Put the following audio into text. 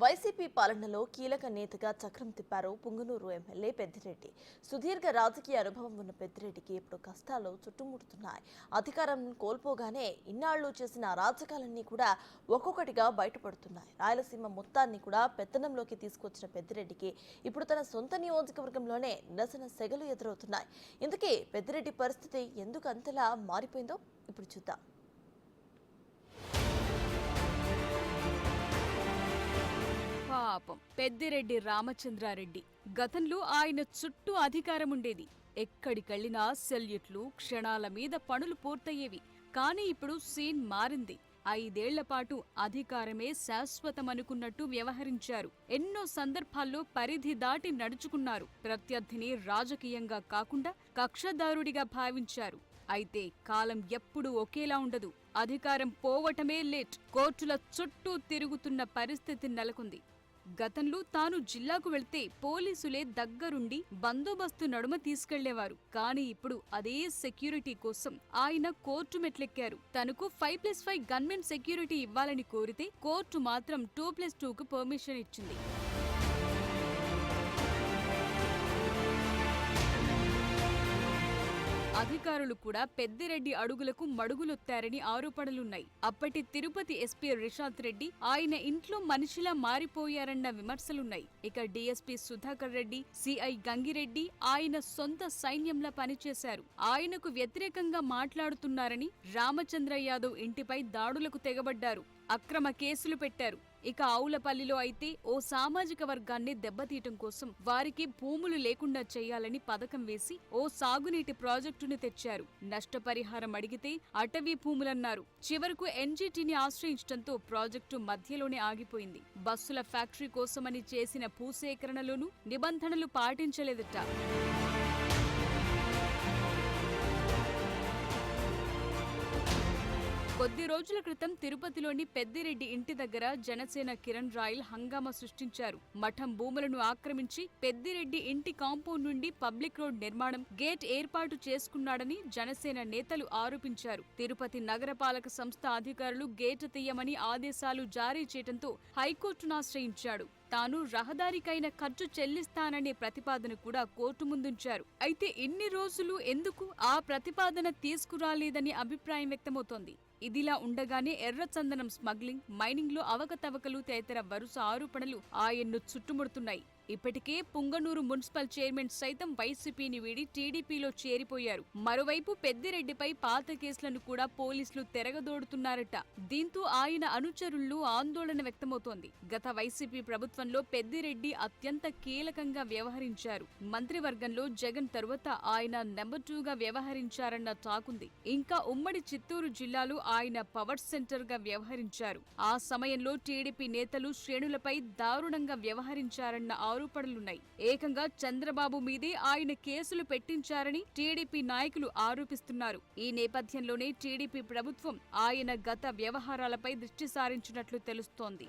YCP పాలనలో కీలక నేతగా చక్రం తిప్పారు పుంగనూరు ఎమ్మెల్యే పెద్దిరెడ్డి. సుదీర్ఘ రాజకీయ అనుభవం ఉన్న పెద్దిరెడ్డికి ఇప్పుడు కష్టాలు చుట్టుముడుతున్నాయి. అధికారం కోల్పోగానే ఇన్నాళ్ళు చేసిన అరాచకాలన్నీ కూడా ఒక్కొక్కటిగా బయటపడుతున్నాయి. రాయలసీమ మొత్తాన్ని కూడా పెత్తనంలోకి తీసుకొచ్చిన పెద్దిరెడ్డికి ఇప్పుడు తన సొంత నియోజకవర్గంలోనే నిరసన సెగలు ఎదురవుతున్నాయి. ఇందుకే పెద్దిరెడ్డి పరిస్థితి ఎందుకు అంతలా మారిపోయిందో ఇప్పుడు చూద్దాం. పాపం. పెద్దిరెడ్డి రామచంద్రారెడ్డి. గతంలో ఆయన చుట్టూ అధికారం ఉండేది ఎక్కడికెళ్ళినా సెల్యూట్లు క్షణాల మీద పనులు పూర్తయ్యేవి. కానీ ఇప్పుడు సీన్ మారింది. ఐదేళ్ళపాటు అధికారమే శాశ్వతమనుకున్నట్టు వ్యవహరించారు. ఎన్నో సందర్భాల్లో పరిధి దాటి నడుచుకున్నారు. ప్రత్యర్థిని రాజకీయంగా కాకుండా కక్షదారుడిగా భావించారు. అయితే కాలం ఎప్పుడూ ఒకేలా ఉండదు. అధికారం పోవటమే లేట్. కోర్టుల చుట్టూ తిరుగుతున్న పరిస్థితి నెలకొంది. గతంలో తాను జిల్లాకు వెళ్తే పోలీసులే దగ్గరుండి బందోబస్తు నడుమ తీసుకెళ్ళేవారు. కానీ ఇప్పుడు అదే సెక్యూరిటీ కోసం ఆయన కోర్టు మెట్లెక్కారు. తనకు five plus five gunmen security ఇవ్వాలని కోరితే కోర్టు మాత్రం టూ ప్లస్ టూకు పర్మిషన్ ఇచ్చింది. అధికారులు కూడా పెద్దిరెడ్డి అడుగులకు మడుగులొత్తారని ఆరోపణలున్నాయి. అప్పటి తిరుపతి ఎస్పీ రిషాంత్ రెడ్డి ఆయన ఇంట్లో మనిషిలా మారిపోయారన్న విమర్శలున్నాయి. ఇక డీఎస్పీ సుధాకర్ రెడ్డి సిఐ గంగిరెడ్డి ఆయన సొంత సైన్యంలా పనిచేశారు. ఆయనకు వ్యతిరేకంగా మాట్లాడుతున్నారని రామచంద్ర యాదవ్ ఇంటిపై దాడులకు తెగబడ్డారు. అక్రమ కేసులు పెట్టారు. ఇక ఆవులపల్లిలో అయితే ఓ సామాజిక వర్గాన్ని దెబ్బతీయటం కోసం వారికి భూములు లేకుండా చేయాలని పథకం వేసి ఓ సాగునీటి ప్రాజెక్టును తెచ్చారు. నష్టపరిహారం అడిగితే అటవీ భూములన్నారు. చివరకు ఎన్జీటీని ఆశ్రయించడంతో ప్రాజెక్టు మధ్యలోనే ఆగిపోయింది. బస్సుల ఫ్యాక్టరీ కోసమని చేసిన భూసేకరణలోనూ నిబంధనలు పాటించలేదట. కొద్ది రోజుల క్రితం తిరుపతిలోని పెద్దిరెడ్డి ఇంటి దగ్గర జనసేన కిరణ్ రాయల్ హంగామా సృష్టించారు. మఠం భూములను ఆక్రమించి పెద్దిరెడ్డి ఇంటి కాంపౌండ్ నుండి పబ్లిక్ రోడ్ నిర్మాణం గేట్ ఏర్పాటు చేసుకున్నాడని జనసేన నేతలు ఆరోపించారు. తిరుపతి నగరపాలక సంస్థ అధికారులు గేటు తీయమని ఆదేశాలు జారీ చేయడంతో హైకోర్టును ఆశ్రయించాడు. తాను రహదారికైన ఖర్చు చెల్లిస్తాననే ప్రతిపాదన కూడా కోర్టు ముందుంచారు. అయితే ఇన్ని రోజులు ఎందుకు ఆ ప్రతిపాదన తీసుకురాలేదని అభిప్రాయం వ్యక్తమవుతోంది. ఇదిలా ఉండగానే ఎర్రచందనం స్మగ్లింగ్ మైనింగ్లో అవకతవకలు తదితర వరుస ఆరోపణలు ఆయన్ను చుట్టుముడుతున్నాయి. ఇప్పటికే పుంగనూరు మున్సిపల్ చైర్మన్ సైతం వైసీపీని వీడి టీడీపీలో చేరిపోయారు. మరోవైపు పెద్దిరెడ్డిపై పాత కేసులను కూడా పోలీసులు తెరగదోడుతున్నారట. దీంతో ఆయన అనుచరుల్లో ఆందోళన వ్యక్తమవుతోంది. గత వైసీపీ ప్రభుత్వంలో పెద్దిరెడ్డి అత్యంత కీలకంగా వ్యవహరించారు. మంత్రివర్గంలో జగన్ తరువాత ఆయన నెంబర్ టూగా వ్యవహరించారన్న టాకుంది. ఇంకా ఉమ్మడి చిత్తూరు జిల్లాలో ఆయన పవర్ సెంటర్గా వ్యవహరించారు. ఆ సమయంలో టీడీపీ నేతలు శ్రేణులపై దారుణంగా వ్యవహరించారన్న ఆరోపణలున్నాయి. ఏకంగా చంద్రబాబు మీదే ఆయన కేసులు పెట్టించారని టీడీపీ నాయకులు ఆరోపిస్తున్నారు. ఈ నేపథ్యంలోనే టీడీపీ ప్రభుత్వం ఆయన గత వ్యవహారాలపై దృష్టి సారించినట్లు తెలుస్తోంది.